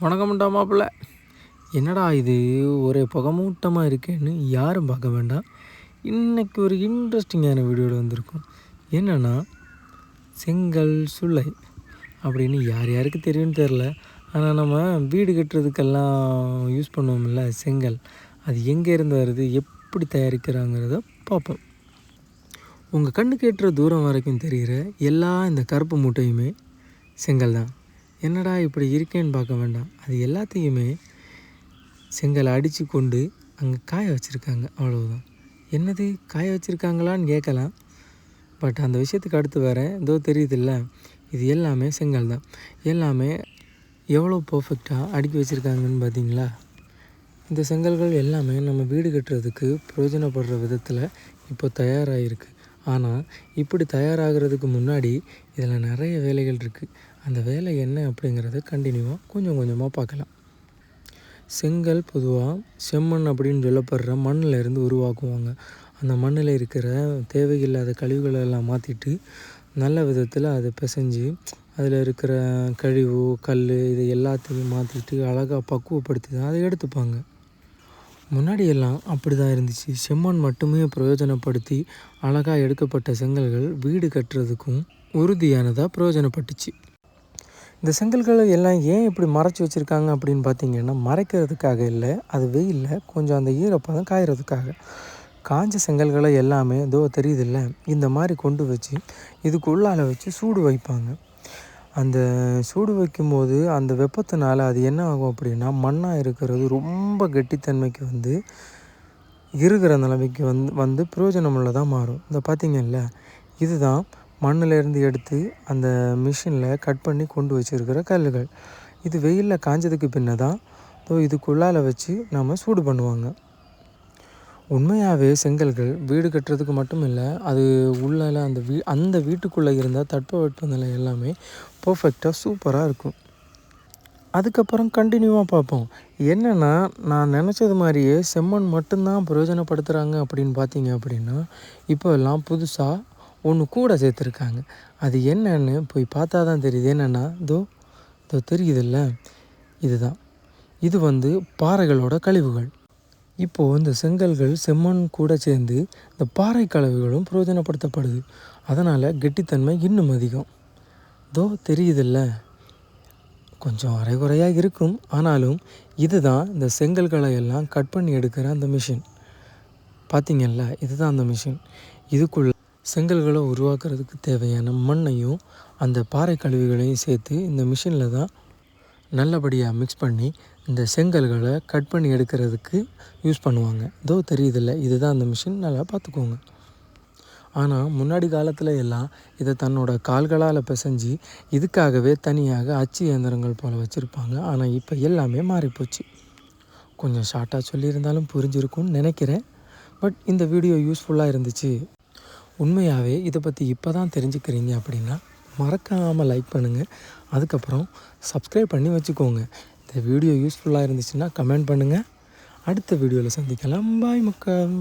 வணக்கம்டா மாப்பிள்ள. என்னடா இது? ஒரே புகமூட்டமாக இருக்குன்னு யாரும் பார்க்க வேண்டாம். இன்றைக்கி ஒரு இன்ட்ரெஸ்டிங்கான வீடியோவில் வந்திருக்கும். என்னென்னா செங்கல் சுளை அப்படின்னு யார் யாருக்கு தெரியும்னு தெரில ஆனால் நம்ம வீடு கட்டுறதுக்கெல்லாம் யூஸ் பண்ணுவோம்ல செங்கல். அது எங்கேருந்து வருது எப்படி தயாரிக்கிறாங்கிறத பார்ப்போம். உங்கள் கண்ணுக்கு கேட்டுற தூரம் வரைக்கும் தெரிகிற எல்லா இந்த கருப்பு மூட்டையுமே செங்கல் தான். என்னடா இப்படி இருக்கேன்னு பார்க்க வேண்டாம். அது எல்லாத்தையுமே செங்கலை அடித்து கொண்டு அங்கே காய வச்சுருக்காங்க. அவ்வளோதான் என்னது? காய வச்சுருக்காங்களான்னு கேட்கலாம். பட் அந்த விஷயத்துக்கு அடுத்து வேறு ஏதோ தெரியுதில்ல. இது எல்லாமே செங்கல் தான். எல்லாமே எவ்வளோ பர்ஃபெக்டாக அடுக்கி வச்சுருக்காங்கன்னு பார்த்தீங்களா? இந்த செங்கல்கள் எல்லாமே நம்ம வீடு கட்டுறதுக்கு பிரயோஜனப்படுற விதத்தில் இப்போ தயாராகிருக்கு ஆனால் இப்படி தயாராகிறதுக்கு முன்னாடி இதில் நிறைய வேலைகள் இருக்குது அந்த வேலை என்ன அப்படிங்கிறத கண்டினியூவாக கொஞ்சம் கொஞ்சமாக பார்க்கலாம். செங்கல் பொதுவாக செம்மண் அப்படின்னு சொல்லப்படுற மண்ணில் இருந்து உருவாக்குவாங்க. அந்த மண்ணில் இருக்கிற தேவையில்லாத கழிவுகளை எல்லாம் மாற்றிட்டு நல்ல விதத்தில் அதை பிசைஞ்சு அதில் இருக்கிற கழிவு கல் இது எல்லாத்தையும் மாற்றிட்டு அழகாக பக்குவப்படுத்தி தான் அதை எடுத்துப்பாங்க. முன்னாடியெல்லாம் அப்படி தான் இருந்துச்சு. செம்மண் மட்டுமே பிரயோஜனப்படுத்தி அழகாக எடுக்கப்பட்ட செங்கல்கள் வீடு கட்டுறதுக்கும் உறுதியானதாக பிரயோஜனப்பட்டுச்சு. இந்த செங்கல்களை எல்லாம் ஏன் இப்படி மறைச்சி வச்சுருக்காங்க அப்படின்னு பார்த்தீங்கன்னா மறைக்கிறதுக்காக இல்லை அது வெயிலில் கொஞ்சம் அந்த ஈரப்பதம் காயறதுக்காக. காஞ்ச செங்கல்களை எல்லாமே இதோ தெரியுதில்ல இந்த மாதிரி கொண்டு வச்சு இதுக்கு உள்ளால் வச்சு சூடு வைப்பாங்க. அந்த சூடு வைக்கும்போது அந்த வெப்பத்தினால அது என்ன ஆகும் அப்படின்னா மண்ணாக இருக்கிறது ரொம்ப கெட்டித்தன்மைக்கு வந்து இருக்கிற நிலைமைக்கு வந்து வந்து பிரயோஜனமுள்ளதாக மாறும். இந்த பார்த்திங்கல்ல இதுதான் மண்ணிலேருந்து எடுத்து அந்த மிஷினில் கட் பண்ணி கொண்டு வச்சுருக்கிற கல்லுகள். இது வெயிலில் காஞ்சதுக்கு பின்ன தான் ஸோ இதுக்குள்ளால் வச்சு நம்ம சூடு பண்ணுவாங்க. உண்மையாகவே செங்கல்கள் வீடு கட்டுறதுக்கு மட்டும் இல்லை அது உள்ளால் அந்த வீ அந்த வீட்டுக்குள்ளே இருந்தால் தட்பவெப்ப நிலை எல்லாமே பர்ஃபெக்டாக சூப்பராக இருக்கும். அதுக்கப்புறம் கண்டினியூவாக பார்ப்போம். என்னென்னா நான் நினச்சது மாதிரியே செம்மண் மட்டும்தான் பிரயோஜனப்படுத்துகிறாங்க அப்படின்னு பார்த்தீங்க அப்படின்னா இப்போ எல்லாம் புதுசாக ஒன்று கூட சேர்த்துருக்காங்க. அது என்னன்னு போய் பார்த்தா தான் தெரியுது. என்னென்னா இதோ இதோ தெரியுதுல்ல? இதுதான். இது வந்து பாறைகளோட கழிவுகள். இப்போது இந்த செங்கல்கள் செம்மண் கூட சேர்ந்து இந்த பாறை கழிவுகளும் பிரயோஜனப்படுத்தப்படுது. அதனால் கெட்டித்தன்மை இன்னும் அதிகம். இதோ தெரியுதில்ல. கொஞ்சம் அரைகுறையாக இருக்கும். ஆனாலும் இதுதான் இந்த செங்கல்களை எல்லாம் கட் பண்ணி எடுக்கிற அந்த மிஷின். பார்த்திங்கல்ல இதுதான் அந்த மிஷின். இதுக்குள்ள செங்கல்களை உருவாக்குறதுக்கு தேவையான மண்ணையும் அந்த பாறை கழிவுகளையும் சேர்த்து இந்த மிஷினில் தான் நல்லபடியாக மிக்ஸ் பண்ணி இந்த செங்கல்களை கட் பண்ணி எடுக்கிறதுக்கு யூஸ் பண்ணுவாங்க. இதோ தெரியுதில்ல இதுதான் அந்த மிஷின். நல்லா பார்த்துக்கோங்க. ஆனால் முன்னாடி காலத்தில் எல்லாம் இதை தன்னோட கால்களால் பிசைஞ்சு இதுக்காகவே தனியாக அச்சு இயந்திரங்கள் போல் வச்சுருப்பாங்க. ஆனால் இப்போ எல்லாமே மாறிப்போச்சு. கொஞ்சம் ஷார்ட்டாக சொல்லியிருந்தாலும் புரிஞ்சிருக்கும்னு நினைக்கிறேன். பட் இந்த வீடியோ யூஸ்ஃபுல்லாக இருந்துச்சு. உண்மையாகவே இதை பற்றி இப்போ தான் தெரிஞ்சுக்கிறீங்க அப்படின்னா மறக்காமல் லைக் பண்ணுங்கள் அதுக்கப்புறம் சப்ஸ்கிரைப் பண்ணி வச்சுக்கோங்க. இந்த வீடியோ யூஸ்ஃபுல்லாக இருந்துச்சுன்னா கமெண்ட் பண்ணுங்கள் அடுத்த வீடியோவில் சந்திக்கலாம். பாய் மக்கள்.